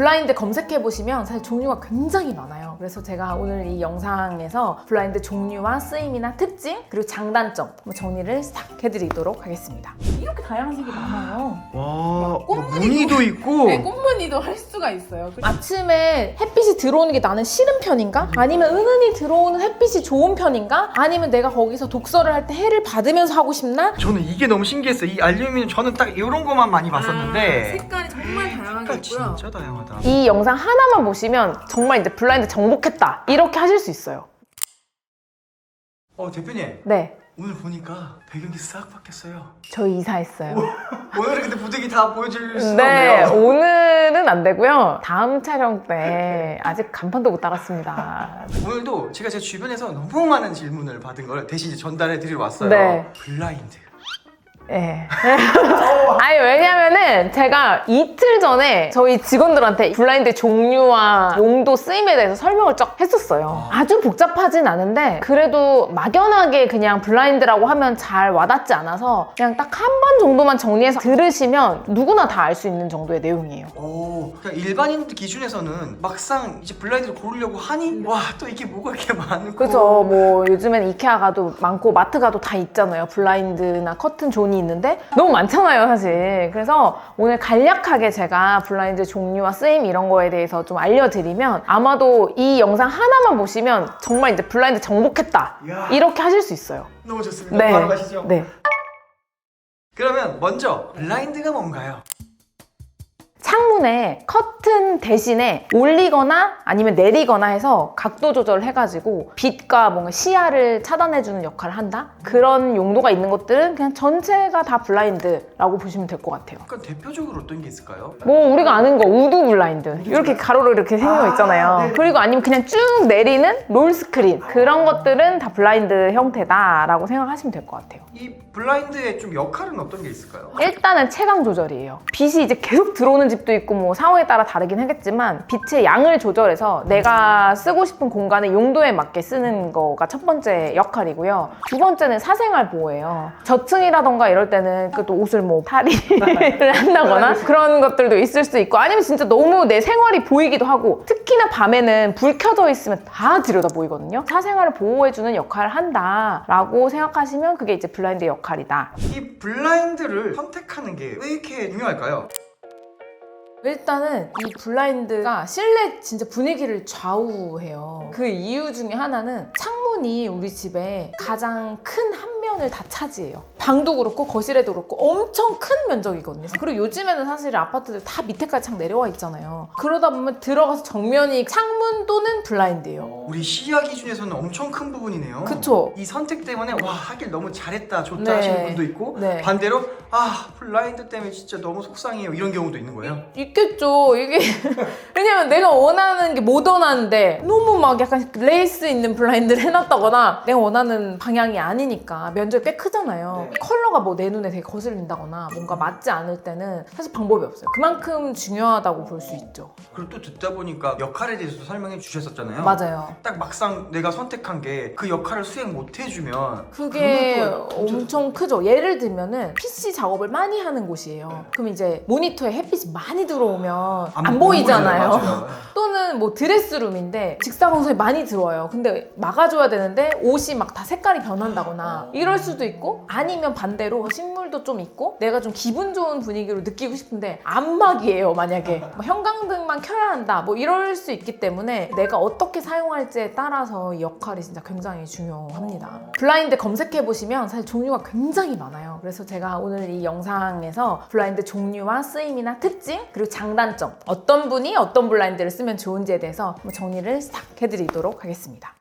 블라인드 검색해 보시면 사실 종류가 굉장히 많아요. 그래서 제가 오늘 이 영상에서 블라인드 종류와 쓰임이나 특징 그리고 장단점 한번 정리를 싹 해드리도록 하겠습니다. 이렇게 다양한 색이 많아요. 와, 꽃무늬도 무늬도 있고. 네, 꽃무늬도 할 수가 있어요. 아침에 햇빛이 들어오는 게 나는 싫은 편인가? 아니면 은은히 들어오는 햇빛이 좋은 편인가? 아니면 내가 거기서 독서를 할 때 해를 받으면서 하고 싶나? 저는 이게 너무 신기했어요. 이 알루미늄 저는 딱 이런 것만 많이 봤었는데. 색깔이 정말 다양하게 색깔 진짜 다양하다. 이 영상 하나만 보시면 정말 이제 블라인드 정 복했다 이렇게 하실 수 있어요. 어 대표님 네, 오늘 보니까 배경이 싹 바뀌었어요. 저희 이사했어요. 오늘은 근데 부득이 다 보여줄 수가 네, 없네요. 오늘은 안 되고요. 다음 촬영 때 아직 간판도 못 달았습니다. 오늘도 제가 제 주변에서 너무 많은 질문을 받은 걸 대신 전달해 드리러 왔어요. 네. 블라인드. 예. 아니 왜냐면은 제가 이틀 전에 저희 직원들한테 블라인드 종류와 용도 쓰임에 대해서 설명을 쫙 했었어요. 아주 복잡하진 않은데 그래도 막연하게 그냥 블라인드라고 하면 잘 와닿지 않아서 그냥 딱 한 번 정도만 정리해서 들으시면 누구나 다 알 수 있는 정도의 내용이에요. 오, 그냥 일반인들 기준에서는 막상 이제 블라인드를 고르려고 하니 와 또 이게 뭐가 이렇게 많고. 그죠. 뭐 요즘엔 이케아 가도 많고 마트 가도 다 있잖아요. 블라인드나 커튼 존이 있는데 너무 많잖아요, 사실. 그래서 오늘 간략하게 제가 블라인드 종류와 쓰임 이런 거에 대해서 좀 알려드리면 아마도 이 영상 하나만 보시면 정말 이제 블라인드 정복했다 이야. 이렇게 하실 수 있어요. 너무 좋습니다. 바로 가시죠. 네. 그러면 먼저 블라인드가 뭔가요? 창문에 커튼 대신에 올리거나 아니면 내리거나 해서 각도 조절을 해가지고 빛과 뭔가 시야를 차단해주는 역할을 한다? 그런 용도가 있는 것들은 그냥 전체가 다 블라인드라고 보시면 될 것 같아요. 약간 대표적으로 어떤 게 있을까요? 뭐 우리가 아는 거 우드 블라인드 이렇게 가로로 이렇게 생긴 거 있잖아요. 네. 그리고 아니면 그냥 쭉 내리는 롤 스크린 그런 것들은 다 블라인드 형태다라고 생각하시면 될 것 같아요. 이 블라인드의 좀 역할은 어떤 게 있을까요? 일단은 채광 조절이에요. 빛이 이제 계속 들어오는 집도 있고 뭐 상황에 따라 다르긴 하겠지만 빛의 양을 조절해서 내가 쓰고 싶은 공간의 용도에 맞게 쓰는 거가 첫 번째 역할이고요. 두 번째는 사생활 보호예요. 저층이라던가 이럴 때는 그 또 옷을 뭐 탈의를 한다거나 그런 것들도 있을 수 있고 아니면 진짜 너무 내 생활이 보이기도 하고 특히나 밤에는 불 켜져 있으면 다 들여다 보이거든요. 사생활을 보호해주는 역할을 한다라고 생각하시면 그게 이제 블라인드 역할이다. 이 블라인드를 선택하는 게 왜 이렇게 중요할까요? 일단은 이 블라인드가 실내 진짜 분위기를 좌우해요. 그 이유 중에 하나는 창문이 우리 집에 가장 큰 한 면을 다 차지해요. 방도 그렇고 거실에도 그렇고 엄청 큰 면적이거든요. 그리고 요즘에는 사실 아파트들 다 밑에까지 창 내려와 있잖아요. 그러다 보면 들어가서 정면이 창문 또는 블라인드예요. 우리 시야 기준에서는 엄청 큰 부분이네요. 그쵸? 이 선택 때문에 와 하길 너무 잘했다 좋다 네. 하시는 분도 있고 네. 반대로 아 블라인드 때문에 진짜 너무 속상해요 이런 경우도 있는 거예요. 있겠죠. 이게 왜냐면 내가 원하는 게 모던한데 너무 막 약간 레이스 있는 블라인드를 해놨다거나 내가 원하는 방향이 아니니까 면적이 꽤 크잖아요. 네. 컬러가 뭐 내 눈에 되게 거슬린다거나 뭔가 맞지 않을 때는 사실 방법이 없어요. 그만큼 중요하다고 볼 수 있죠. 그리고 또 듣다 보니까 역할에 대해서도 설명해 주셨었잖아요. 맞아요. 딱 막상 내가 선택한 게 그 역할을 수행 못 해주면 그게 엄청 크죠. 예를 들면은 PC 작업을 많이 하는 곳이에요. 그럼 이제 모니터에 햇빛이 많이 들어오면 안, 보이잖아요. 맞아요. 또는 뭐 드레스룸인데 직사광선이 많이 들어와요. 근데 막아줘야 되는데 옷이 막 다 색깔이 변한다거나 이럴 수도 있고 아니면 반대로 식물도 좀 있고 내가 좀 기분 좋은 분위기로 느끼고 싶은데 안막이에요 만약에 뭐 형광등만 켜야 한다 뭐 이럴 수 있기 때문에 내가 어떻게 사용할지에 따라서 이 역할이 진짜 굉장히 중요합니다. 블라인드 검색해 보시면 사실 종류가 굉장히 많아요. 그래서 제가 오늘 이 영상에서 블라인드 종류와 쓰임이나 특징 그리고 장단점 어떤 분이 어떤 블라인드를 쓰면 좋은지에 대해서 한번 정리를 싹 해드리도록 하겠습니다.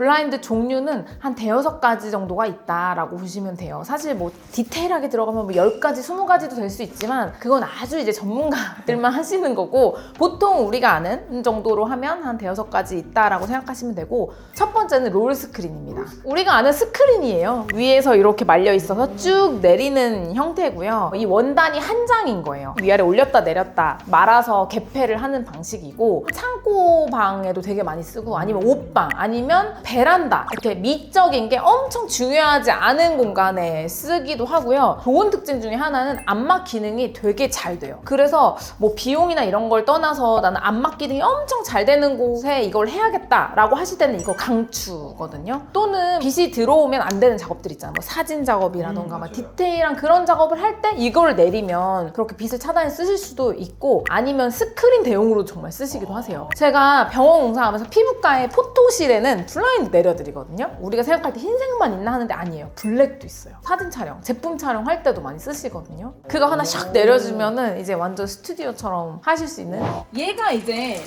블라인드 종류는 한 대여섯 가지 정도가 있다라고 보시면 돼요. 사실 뭐 디테일하게 들어가면 뭐 10가지, 20가지도 될 수 있지만 그건 아주 이제 전문가들만 하시는 거고 보통 우리가 아는 정도로 하면 한 대여섯 가지 있다라고 생각하시면 되고 첫 번째는 롤 스크린입니다. 우리가 아는 스크린이에요. 위에서 이렇게 말려 있어서 쭉 내리는 형태고요. 이 원단이 한 장인 거예요. 위아래 올렸다 내렸다 말아서 개폐를 하는 방식이고 창고 방에도 되게 많이 쓰고 아니면 옷방 아니면 베란다 이렇게 미적인 게 엄청 중요하지 않은 공간에 쓰기도 하고요. 좋은 특징 중에 하나는 안막 기능이 되게 잘 돼요. 그래서 뭐 비용이나 이런 걸 떠나서 나는 안막 기능이 엄청 잘 되는 곳에 이걸 해야겠다라고 하실 때는 이거 강추거든요. 또는 빛이 들어오면 안 되는 작업들 있잖아요. 뭐 사진 작업이라던가 음, 막. 디테일한 그런 작업을 할 때 이걸 내리면 그렇게 빛을 차단해 쓰실 수도 있고 아니면 스크린 대용으로 정말 쓰시기도 하세요. 제가 병원 공사하면서 피부과의 포토실에는 블라 인드 내려드리거든요. 우리가 생각할 때 흰색만 있나 하는데 아니에요. 블랙도 있어요. 사진 촬영, 제품 촬영할 때도 많이 쓰시거든요. 그거 하나 샥 내려주면은 이제 완전 스튜디오처럼 하실 수 있는 얘가 이제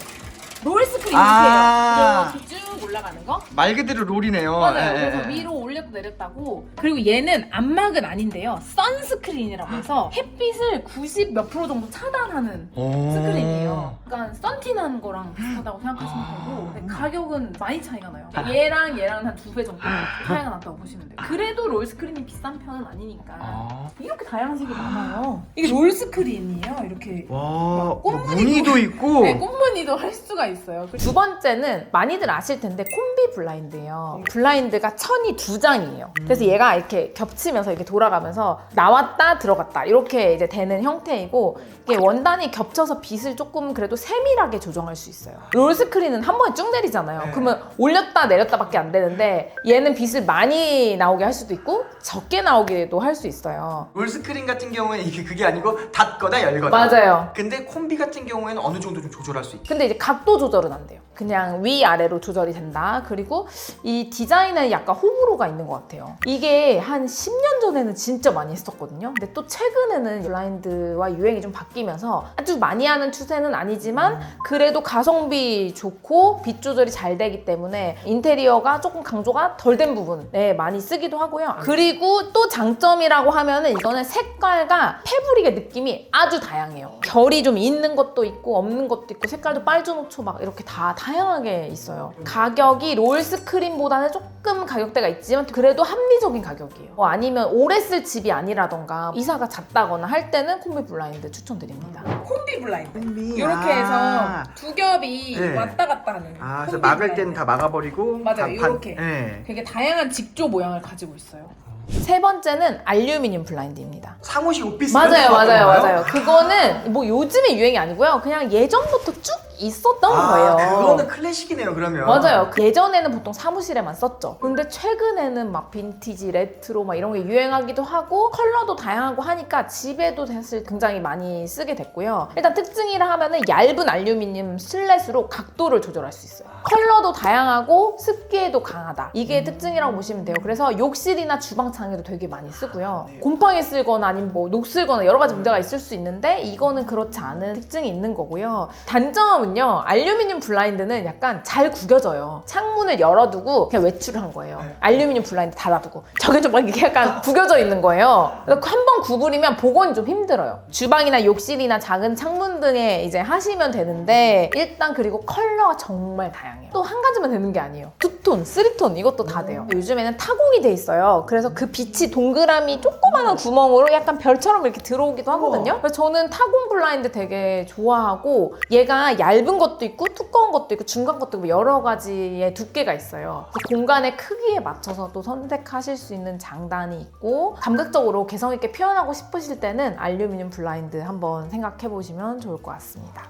롤 스크린이에요. 아. 이렇게 쭉 올라가는 거. 말 그대로 롤이네요. 맞아요. 예, 예, 그래서 예. 위로 올렸다 내렸다고. 그리고 얘는 안막은 아닌데요. 선스크린이라고 해서 햇빛을 90 몇 프로 정도 차단하는 오. 스크린이에요. 약간 썬티난 거랑 비슷하다고 생각하시면 되고 근데 가격은 많이 차이가 나요. 얘랑 얘랑 한 두 배 정도 차이가 났다고 보시면 돼요. 그래도 롤 스크린이 비싼 편은 아니니까 아. 이렇게 다양한 색이 많아요. 이게 롤 스크린이에요. 이렇게 와, 뭐 꽃무늬도- 무늬도 있고. 네, 꽃무늬도 할 수가 있어요. 두 번째는 많이들 아실 텐데 콤비 블라인드예요. 블라인드가 천이 두 장이에요. 그래서 얘가 이렇게 겹치면서 이렇게 돌아가면서 나왔다 들어갔다 이렇게 이제 되는 형태이고 이게 원단이 겹쳐서 빛을 조금 그래도 세밀하게 조정할 수 있어요. 롤 스크린은 한 번에 쭉 내리잖아요. 네. 그러면 올렸다 내렸다밖에 안 되는데 얘는 빛을 많이 나오게 할 수도 있고 적게 나오게도 할 수 있어요. 롤 스크린 같은 경우에는 이게 그게 아니고 닫거나 열거나. 맞아요. 근데 콤비 같은 경우에는 어느 정도 좀 조절할 수 있죠. 근데 이제 각도 조절은 안 돼요. 그냥 위아래로 조절이 된다. 그리고 이 디자인에 약간 호불호가 있는 것 같아요. 이게 한 10년 전에는 진짜 많이 했었거든요. 근데 또 최근에는 블라인드와 유행이 좀 바뀌면서 아주 많이 하는 추세는 아니지만 그래도 가성비 좋고 빛 조절이 잘 되기 때문에 인테리어가 조금 강조가 덜 된 부분에 많이 쓰기도 하고요. 그리고 또 장점이라고 하면은 이거는 색깔과 패브릭의 느낌이 아주 다양해요. 결이 좀 있는 것도 있고 없는 것도 있고 색깔도 빨주노초 막 이렇게 다 다양하게 있어요. 가격이 롤 스크린보다는 조금 가격대가 있지만 그래도 합리적인 가격이에요. 뭐 아니면 오래 쓸 집이 아니라던가 이사가 잦다거나 할 때는 콤비 블라인드 추천드립니다. 콤비 블라인드. 콤비. 이렇게 해서 아. 두 겹이 네. 왔다 갔다 하는 아, 그래서 콤비 막을 블라인드. 때는 다 막아버리고. 맞아요, 다 반- 요렇게. 예. 되게 다양한 직조 모양을 가지고 있어요. 세 번째는 알루미늄 블라인드입니다. 사무실 오피스. 맞아요, 맞아요? 맞아요. 그거는 뭐 요즘의 유행이 아니고요. 그냥 예전부터 쭉 있었던 아, 거예요. 그거는 클래식이네요, 그러면. 맞아요. 그 예전에는 보통 사무실에만 썼죠. 근데 최근에는 막 빈티지, 레트로 막 이런 게 유행하기도 하고 컬러도 다양하고 하니까 집에도 사실 굉장히 많이 쓰게 됐고요. 일단 특징이라 하면은 얇은 알루미늄 슬랫으로 각도를 조절할 수 있어요. 컬러도 다양하고 습기에도 강하다. 이게 특징이라고 보시면 돼요. 그래서 욕실이나 주방창에도 되게 많이 쓰고요. 곰팡이 쓸거나 아니면 뭐녹 쓸거나 여러 가지 문제가 있을 수 있는데 이거는 그렇지 않은 특징이 있는 거고요. 단점은요. 알루미늄 블라인드는 약간 잘 구겨져요. 창문을 열어두고 그냥 외출을 한 거예요. 네. 알루미늄 블라인드 닫아두고 저게 좀 약간 구겨져 있는 거예요. 한 번 구부리면 복원이 좀 힘들어요. 주방이나 욕실이나 작은 창문 등에 이제 하시면 되는데 일단 그리고 컬러가 정말 다양해요. 또 한 가지만 되는 게 아니에요. 투톤, 쓰리톤 이것도 다 돼요. 요즘에는 타공이 돼 있어요. 그래서 그 빛이 동그라미 조그마한 구멍으로 약간 별처럼 이렇게 들어오기도 하거든요. 그래서 저는 타공 블라인드 되게 좋아하고 얘가 얇은 것도 있고 두꺼운 것도 있고 중간 것도 있고 여러 가지의 두께가 있어요. 공간의 크기에 맞춰서 또 선택하실 수 있는 장단이 있고 감각적으로 개성 있게 표현하고 싶으실 때는 알루미늄 블라인드 한번 생각해 보시면 좋을 것 같습니다.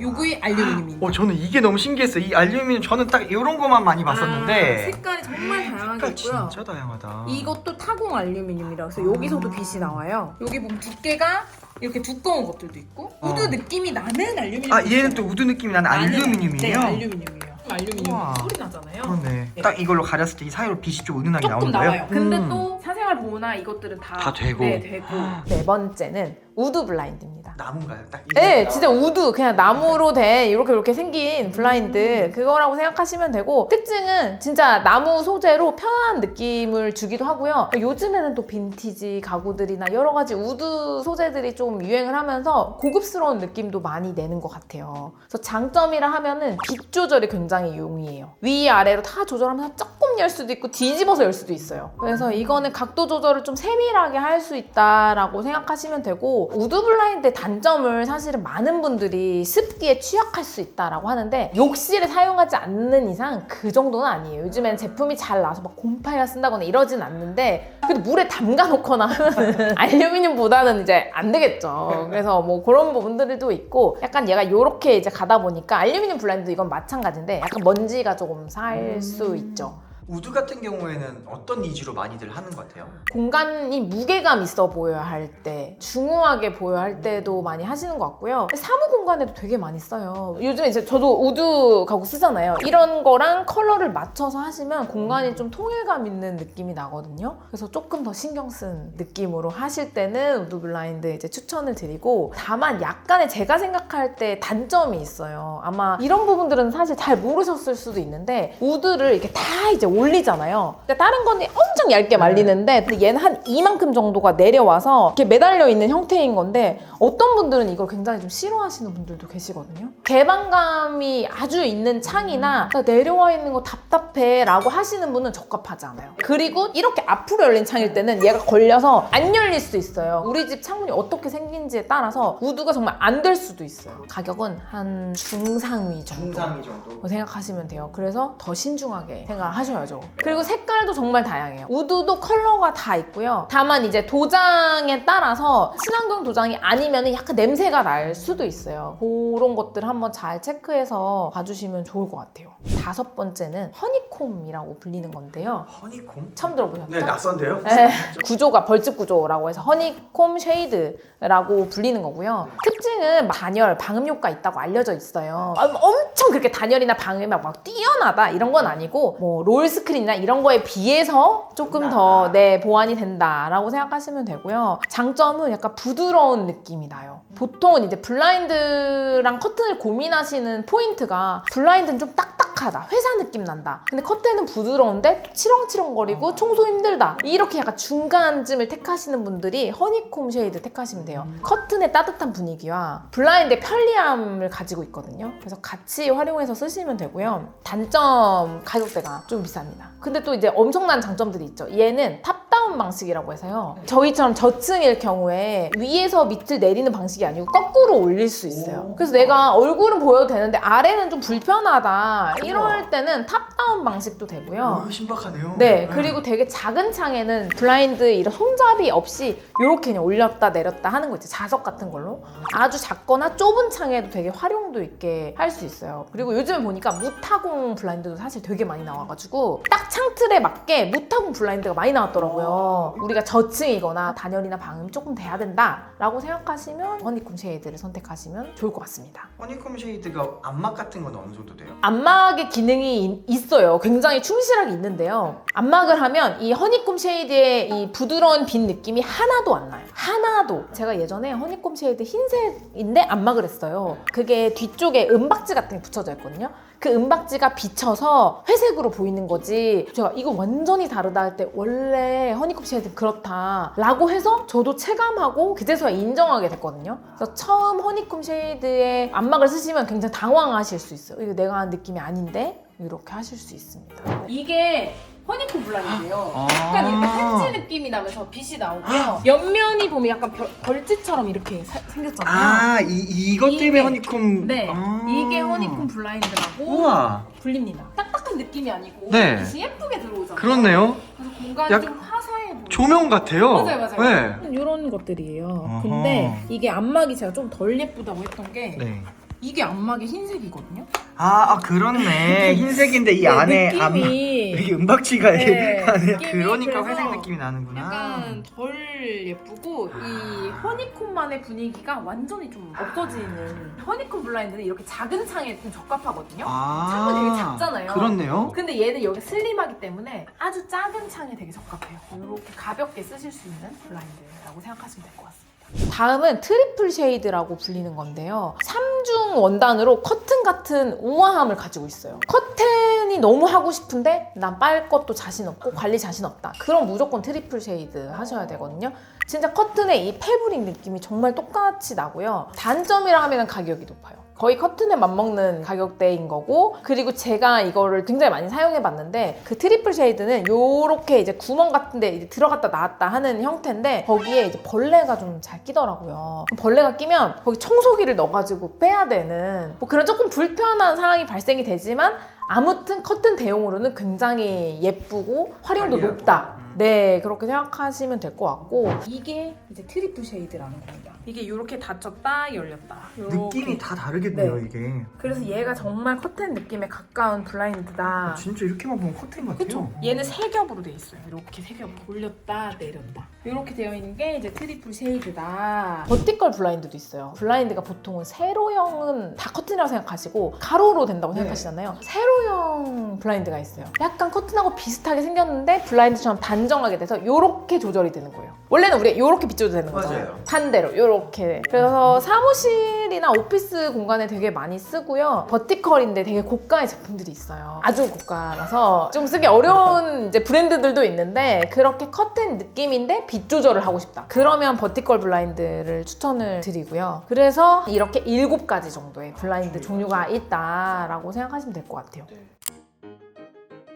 요구이 알루미늄입니다. 어, 저는 이게 너무 신기했어요. 이 알루미늄 저는 딱 이런 것만 많이 봤었는데. 아, 색깔이 정말 다양하게 색깔 있고요. 진짜 다양하다. 이것도 타공 알루미늄이라서 여기서도 빛이 나와요. 여기 보면 두께가 이렇게 두꺼운 것들도 있고 우드 어. 느낌이 나는 알루미늄. 아, 얘는 또 우드 느낌이 나는 알루미늄이에요? 네, 알루미늄이에요. 알루미늄 우와. 소리 나잖아요. 그렇네. 네. 딱 이걸로 가렸을 때 이 사이로 빛이 좀 은은하게 조금 나오는 거예요? 나와요. 근데 음. 또 사생활 보호나 이것들은 다, 다 되고. 네, 되고. 네 번째는 우드 블라인드입니다. 나무인가요? 딱 네, 이게? 진짜 우드 그냥 나무로 된 이렇게 이렇게 생긴 블라인드 그거라고 생각하시면 되고 특징은 진짜 나무 소재로 편한 느낌을 주기도 하고요. 요즘에는 또 빈티지 가구들이나 여러 가지 우드 소재들이 좀 유행을 하면서 고급스러운 느낌도 많이 내는 것 같아요. 그래서 장점이라 하면은 빛 조절이 굉장히 용이해요. 위 아래로 다 조절하면서 조금 열 수도 있고 뒤집어서 열 수도 있어요. 그래서 이거는 각도 조절을 좀 세밀하게 할 수 있다라고 생각하시면 되고 우드 블라인드의 단 단점을 사실은 많은 분들이 습기에 취약할 수 있다라고 하는데 욕실에 사용하지 않는 이상 그 정도는 아니에요. 요즘엔 제품이 잘 나와서 막 곰팡이가 쓴다거나 이러진 않는데 그래도 물에 담가 놓거나 하면은 알루미늄보다는 이제 안 되겠죠. 그래서 뭐 그런 부분들도 있고 약간 얘가 요렇게 이제 가다 보니까 알루미늄 블라인드 이건 마찬가지인데 약간 먼지가 조금 살 수 있죠. 우드 같은 경우에는 어떤 니즈로 많이들 하는 것 같아요? 공간이 무게감 있어 보여야 할 때, 중후하게 보여야 할 때도 많이 하시는 것 같고요. 사무 공간에도 되게 많이 써요. 요즘에 이제 저도 우드 가구 쓰잖아요. 이런 거랑 컬러를 맞춰서 하시면 공간이 좀 통일감 있는 느낌이 나거든요. 그래서 조금 더 신경 쓴 느낌으로 하실 때는 우드 블라인드 이제 추천을 드리고, 다만 약간의 제가 생각할 때 단점이 있어요. 아마 이런 부분들은 사실 잘 모르셨을 수도 있는데, 우드를 이렇게 다 이제 올리잖아요. 그러니까 다른 거는 엄청 얇게 말리는데 근데 얘는 한 이만큼 정도가 내려와서 이렇게 매달려 있는 형태인 건데 어떤 분들은 이걸 굉장히 좀 싫어하시는 분들도 계시거든요. 개방감이 아주 있는 창이나 나 내려와 있는 거 답답해 라고 하시는 분은 적합하지 않아요. 그리고 이렇게 앞으로 열린 창일 때는 얘가 걸려서 안 열릴 수 있어요. 우리 집 창문이 어떻게 생긴지에 따라서 우드가 정말 안 될 수도 있어요. 가격은 한 중상위 정도. 정도. 뭐 생각하시면 돼요. 그래서 더 신중하게 생각하셔야 죠. 그리고 색깔도 정말 다양해요. 우드도 컬러가 다 있고요. 다만 이제 도장에 따라서 친환경 도장이 아니면 약간 냄새가 날 수도 있어요. 그런 것들 한번 잘 체크해서 봐주시면 좋을 것 같아요. 다섯 번째는 허니콤이라고 불리는 건데요. 허니콤? 처음 들어보셨죠? 네, 낯선데요? 네. 구조가 벌집 구조라고 해서 허니콤 쉐이드라고 불리는 거고요. 특징은 단열, 방음 효과 있다고 알려져 있어요. 아, 엄청 그렇게 단열이나 방음이 막, 막 뛰어나다 이런 건 아니고 뭐 롤 스크린이나 이런 거에 비해서 조금 더 네, 보완이 된다라고 생각하시면 되고요. 장점은 약간 부드러운 느낌이 나요. 보통은 이제 블라인드랑 커튼을 고민하시는 포인트가 블라인드는 좀 딱딱 하다. 회사 느낌 난다. 근데 커튼은 부드러운데 치렁치렁거리고 청소 힘들다. 이렇게 약간 중간쯤을 택하시는 분들이 허니콤 쉐이드 택하시면 돼요. 커튼의 따뜻한 분위기와 블라인드의 편리함을 가지고 있거든요. 그래서 같이 활용해서 쓰시면 되고요. 단점 가격대가 좀 비쌉니다. 근데 또 이제 엄청난 장점들이 있죠. 얘는 탑다운 방식이라고 해서요. 저희처럼 저층일 경우에 위에서 밑을 내리는 방식이 아니고 거꾸로 올릴 수 있어요. 그래서 내가 얼굴은 보여도 되는데 아래는 좀 불편하다. 이럴 때는 탑다운 방식도 되고요. 오, 신박하네요. 네, 그리고 되게 작은 창에는 블라인드 이런 손잡이 없이 이렇게 그냥 올렸다 내렸다 하는 거 있죠. 자석 같은 걸로. 아주 작거나 좁은 창에도 되게 활용도 있게 할 수 있어요. 그리고 요즘에 보니까 무타공 블라인드도 사실 되게 많이 나와가지고 딱 창틀에 맞게 무타공 블라인드가 많이 나왔더라고요. 우리가 저층이거나 단열이나 방음이 조금 돼야 된다라고 생각하시면 허니콤 쉐이드를 선택하시면 좋을 것 같습니다. 허니콤 쉐이드가 안막 같은 건 어느 정도 돼요? 안막 의 기능이 이- 있어요. 굉장히 충실하게 있는데요. 안막을 하면 이 허니콤 쉐이드의 이 부드러운 빛 느낌이 하나도 안 나요. 하나도. 제가 예전에 허니콤 쉐이드 흰색인데 안막을 했어요. 그게 뒤쪽에 은박지 같은 게 붙여져 있거든요. 그 은박지가 비쳐서 회색으로 보이는 거지. 제가 이거 완전히 다르다 할 때 원래 허니콤 쉐이드 그렇다 라고 해서 저도 체감하고 그제서야 인정하게 됐거든요. 그래서 처음 허니콤 쉐이드의 안막을 쓰시면 굉장히 당황하실 수 있어요. 이거 내가 한 느낌이 아닌데 이렇게 하실 수 있습니다. 이게 허니콤 블라인드예요. 약간 이렇게 한지 느낌이 나면서 빛이 나오고요. 옆면이 보면 약간 별- 벌집처럼 이렇게 사- 생겼잖아요. 아, 이, 이것 때문에 이게- 허니콤. 네, 아. 이게 허니콤 블라인드라고 우와, 불립니다. 딱딱한 느낌이 아니고 네. 빛이 예쁘게 들어오잖아요. 그렇네요. 그래서 공간이 약- 좀 화사해 보여요. 조명 같아요. 맞아요, 맞아요. 네. 이런 것들이에요. 어허. 근데 이게 안막이 제가 좀 덜 예쁘다고 했던 게 네. 이게 안막이 흰색이거든요. 아, 아 그렇네. 흰색인데 이 네, 안에 느낌이 이게 은박지가 네, 안에 느낌이 그러니까 그래서 회색 느낌이 나는구나. 약간 덜 예쁘고 이 허니콤만의 분위기가 완전히 좀 없어지는 허니콤 블라인드는 이렇게 작은 창에 좀 적합하거든요. 아, 창은 되게 작잖아요. 그렇네요. 근데 얘는 여기 슬림하기 때문에 아주 작은 창에 되게 적합해요. 이렇게 가볍게 쓰실 수 있는 블라인드라고 생각하시면 될 것 같습니다. 다음은 트리플 쉐이드라고 불리는 건데요. 3중 원단으로 커튼 같은 우아함을 가지고 있어요. 커튼 커튼이 너무 하고 싶은데 난 빨 것도 자신 없고 관리 자신 없다. 그럼 무조건 트리플 쉐이드 하셔야 되거든요. 진짜 커튼의 이 패브릭 느낌이 정말 똑같이 나고요. 단점이라 하면 가격이 높아요. 거의 커튼에 맞먹는 가격대인 거고 그리고 제가 이거를 굉장히 많이 사용해 봤는데 그 트리플 쉐이드는 요렇게 이제 구멍 같은데 들어갔다 나왔다 하는 형태인데 거기에 이제 벌레가 좀 잘 끼더라고요 벌레가 끼면 거기 청소기를 넣어가지고 빼야 되는 뭐 그런 조금 불편한 상황이 발생이 되지만 아무튼 커튼 대용으로는 굉장히 예쁘고 활용도 관리하고. 높다 음. 네 그렇게 생각하시면 될 것 같고 이게 이제 트리플 쉐이드라는 겁니다 이게 이렇게 닫혔다 열렸다 느낌이 다 다르겠네요 이게. 그래서 얘가 정말 커튼 느낌에 가까운 블라인드다. 진짜 이렇게만 보면 커튼 같아요. 그쵸? 얘는 세 겹으로 돼 있어요. 이렇게 세 겹. 올렸다, 내렸다. 이렇게 되어 있는 게 이제 트리플 쉐이드다. 버티컬 블라인드도 있어요. 블라인드가 보통은 세로형은 다 커튼이라고 생각하시고 가로로 된다고 네. 생각하시잖아요. 세로형 블라인드가 있어요. 약간 커튼하고 비슷하게 생겼는데 블라인드처럼 단정하게 돼서 이렇게 조절이 되는 거예요. 원래는 우리 이렇게 빗줘도 되는 거잖아요. 맞아요. 반대로 이렇게. 그래서 사무실이나 오피스 공간에 되게 많이 쓰고요. 버티컬인데 되게 고가의 제품들이 있어요. 아주 고가라서 좀 쓰기 어려운 이제 브랜드들도 있는데 그렇게 커튼 느낌인데 빛 조절을 하고 싶다. 그러면 버티컬 블라인드를 추천을 드리고요. 그래서 이렇게 일곱 가지 정도의 블라인드 종류가 있다라고 생각하시면 될 것 같아요.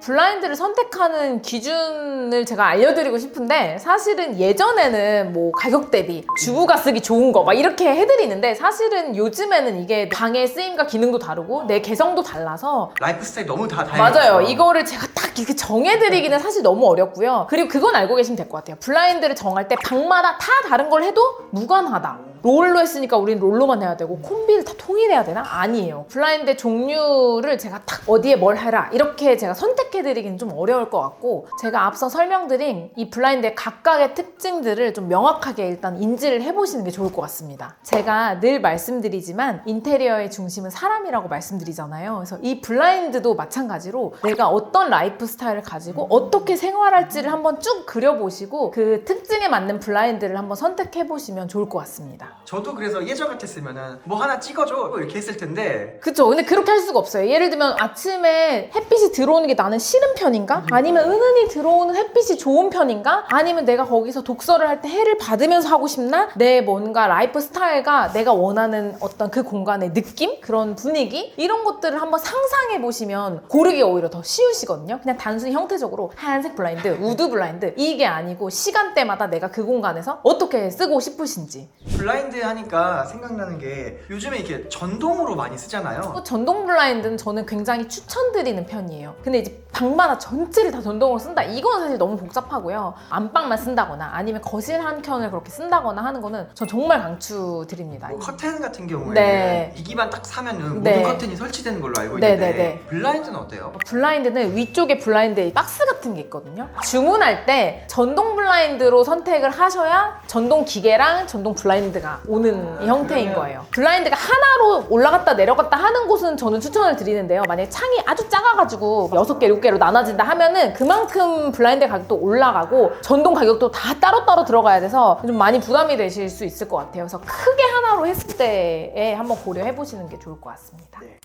블라인드를 선택하는 기준을 제가 알려드리고 싶은데 사실은 예전에는 뭐 가격 대비 주부가 쓰기 좋은 거 막 이렇게 해드리는데 사실은 요즘에는 이게 방의 쓰임과 기능도 다르고 내 개성도 달라서 라이프 스타일 너무 다 다양해요. 맞아요. 이거를 제가 딱 이렇게 정해드리기는 사실 너무 어렵고요. 그리고 그건 알고 계시면 될 것 같아요. 블라인드를 정할 때 방마다 다 다른 걸 해도 무관하다. 롤로 했으니까 우린 롤로만 해야 되고 콤비를 다 통일해야 되나? 아니에요. 블라인드 종류를 제가 딱 어디에 뭘 해라 이렇게 제가 선택해드리기는 좀 어려울 것 같고 제가 앞서 설명드린 이 블라인드의 각각의 특징들을 좀 명확하게 일단 인지를 해보시는 게 좋을 것 같습니다. 제가 늘 말씀드리지만 인테리어의 중심은 사람이라고 말씀드리잖아요. 그래서 이 블라인드도 마찬가지로 내가 어떤 라이프 스타일을 가지고 어떻게 생활할지를 한번 쭉 그려보시고 그 특징에 맞는 블라인드를 한번 선택해보시면 좋을 것 같습니다. 저도 그래서 예전 같았으면은 뭐 하나 찍어줘 이렇게 했을 텐데 그쵸. 근데 그렇게 할 수가 없어요. 예를 들면 아침에 햇빛이 들어오는 게 나는 싫은 편인가? 아니면 은은히 들어오는 햇빛이 좋은 편인가? 아니면 내가 거기서 독서를 할 때 해를 받으면서 하고 싶나? 내 뭔가 라이프 스타일과 내가 원하는 어떤 그 공간의 느낌? 그런 분위기? 이런 것들을 한번 상상해 보시면 고르기가 오히려 더 쉬우시거든요. 그냥 단순히 형태적으로 하얀색 블라인드, 우드 블라인드 이게 아니고 시간대마다 내가 그 공간에서 어떻게 쓰고 싶으신지 블라인 드 하니까 생각나는 게 요즘에 이렇게 전동으로 많이 쓰잖아요. 또 전동 블라인드는 저는 굉장히 추천드리는 편이에요. 근데 이제 방마다 전체를 다 전동으로 쓴다? 이건 사실 너무 복잡하고요. 안방만 쓴다거나 아니면 거실 한 켠을 그렇게 쓴다거나 하는 거는 전 정말 강추드립니다. 뭐 커튼 같은 경우에 네. 이기만 딱 사면은 네. 모든 커튼이 설치되는 걸로 알고 네, 있는데 네, 네. 블라인드는 어때요? 블라인드는 위쪽에 블라인드에 박스 같은 게 있거든요. 주문할 때 전동 블라인드로 선택을 하셔야 전동 기계랑 전동 블라인드가 오는 이 형태인 거예요. 블라인드가 하나로 올라갔다 내려갔다 하는 곳은 저는 추천을 드리는데요. 만약에 창이 아주 작아가지고 6개, 7개로 나눠진다 하면은 그만큼 블라인드 가격도 올라가고 전동 가격도 다 따로따로 들어가야 돼서 좀 많이 부담이 되실 수 있을 것 같아요. 그래서 크게 하나로 했을 때에 한번 고려해 보시는 게 좋을 것 같습니다. 네.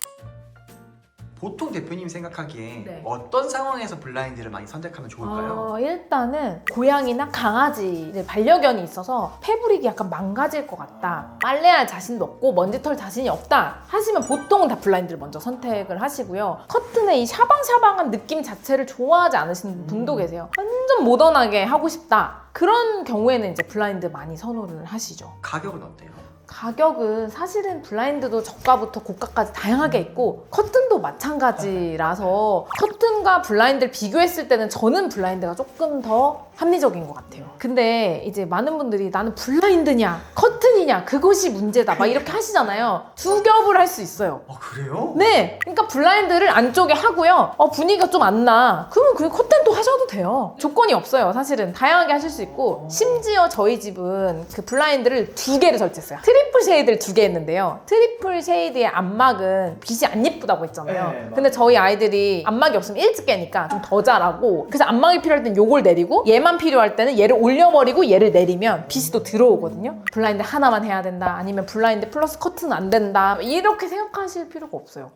보통 대표님이 생각하기에 네. 어떤 상황에서 블라인드를 많이 선택하면 좋을까요? 어, 일단은 고양이나 강아지 이제 반려견이 있어서 패브릭이 약간 망가질 것 같다. 빨래할 자신도 없고 먼지 털 자신이 없다 하시면 보통은 다 블라인드를 먼저 선택을 하시고요. 커튼의 이 샤방샤방한 느낌 자체를 좋아하지 않으시는 분도 계세요. 완전 모던하게 하고 싶다. 그런 경우에는 이제 블라인드 많이 선호를 하시죠. 가격은 어때요? 가격은 사실은 블라인드도 저가부터 고가까지 다양하게 있고 커튼도 마찬가지라서 커튼과 블라인드를 비교했을 때는 저는 블라인드가 조금 더 합리적인 것 같아요. 근데 이제 많은 분들이 나는 블라인드냐 커튼이냐 그것이 문제다 막 이렇게 하시잖아요. 두 겹을 할 수 있어요. 아 그래요? 네, 그러니까 블라인드를 안쪽에 하고요. 어, 분위기가 좀 안 나. 그러면 그 커튼도 하셔도 돼요. 조건이 없어요. 사실은 다양하게 하실 수 있고 심지어 저희 집은 그 블라인드를 두 개를 설치했어요. 트리플 쉐이드를 두 개 했는데요. 트리플 쉐이드의 안막은 빛이 안 예쁘다고 했잖아요. 네, 근데 저희 아이들이 안막이 없으면 일찍 깨니까 좀 더 자라고 그래서 안막이 필요할 땐 요걸 내리고 얘만 필요할 때는 얘를 올려버리고 얘를 내리면 빛이 또 들어오거든요. 블라인드 하나만 해야 된다. 아니면 블라인드 플러스 커튼 안 된다. 이렇게 생각하실 필요가 없어요.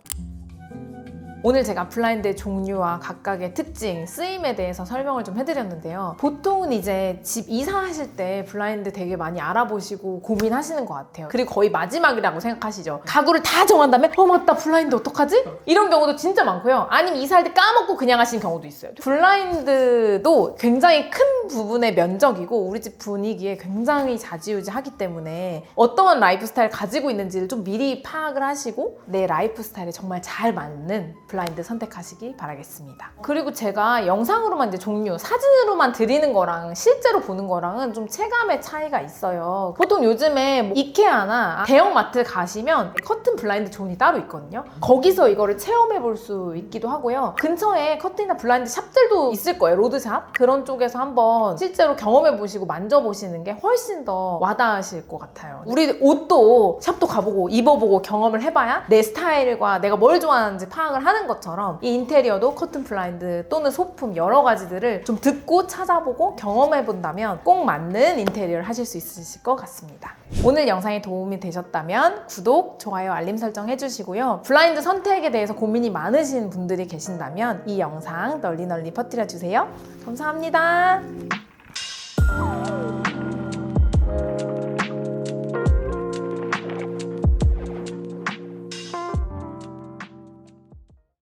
오늘 제가 블라인드의 종류와 각각의 특징, 쓰임에 대해서 설명을 좀 해드렸는데요. 보통은 이제 집 이사하실 때 블라인드 되게 많이 알아보시고 고민하시는 것 같아요. 그리고 거의 마지막이라고 생각하시죠. 가구를 다 정한 다음에 어 맞다 블라인드 어떡하지? 이런 경우도 진짜 많고요. 아니면 이사할 때 까먹고 그냥 하시는 경우도 있어요. 블라인드도 굉장히 큰 부분의 면적이고 우리 집 분위기에 굉장히 좌지우지하기 때문에 어떠한 라이프 스타일 가지고 있는지를 좀 미리 파악을 하시고 내 라이프 스타일에 정말 잘 맞는 블라인드 선택하시기 바라겠습니다. 그리고 제가 영상으로만 이제 종류, 사진으로만 드리는 거랑 실제로 보는 거랑은 좀 체감의 차이가 있어요. 보통 요즘에 뭐 이케아나 대형마트 가시면 커튼 블라인드 존이 따로 있거든요. 거기서 이거를 체험해 볼 수 있기도 하고요. 근처에 커튼이나 블라인드 샵들도 있을 거예요. 로드샵. 그런 쪽에서 한번 실제로 경험해 보시고 만져보시는 게 훨씬 더 와닿으실 것 같아요. 우리 옷도 샵도 가보고 입어보고 경험을 해봐야 내 스타일과 내가 뭘 좋아하는지 파악을 하는 것처럼 이 인테리어도 커튼 블라인드 또는 소품 여러 가지들을 좀 듣고 찾아보고 경험해 본다면 꼭 맞는 인테리어를 하실 수 있으실 것 같습니다. 오늘 영상이 도움이 되셨다면 구독, 좋아요, 알림 설정 해주시고요. 블라인드 선택에 대해서 고민이 많으신 분들이 계신다면 이 영상 널리 널리 퍼뜨려 주세요. 감사합니다.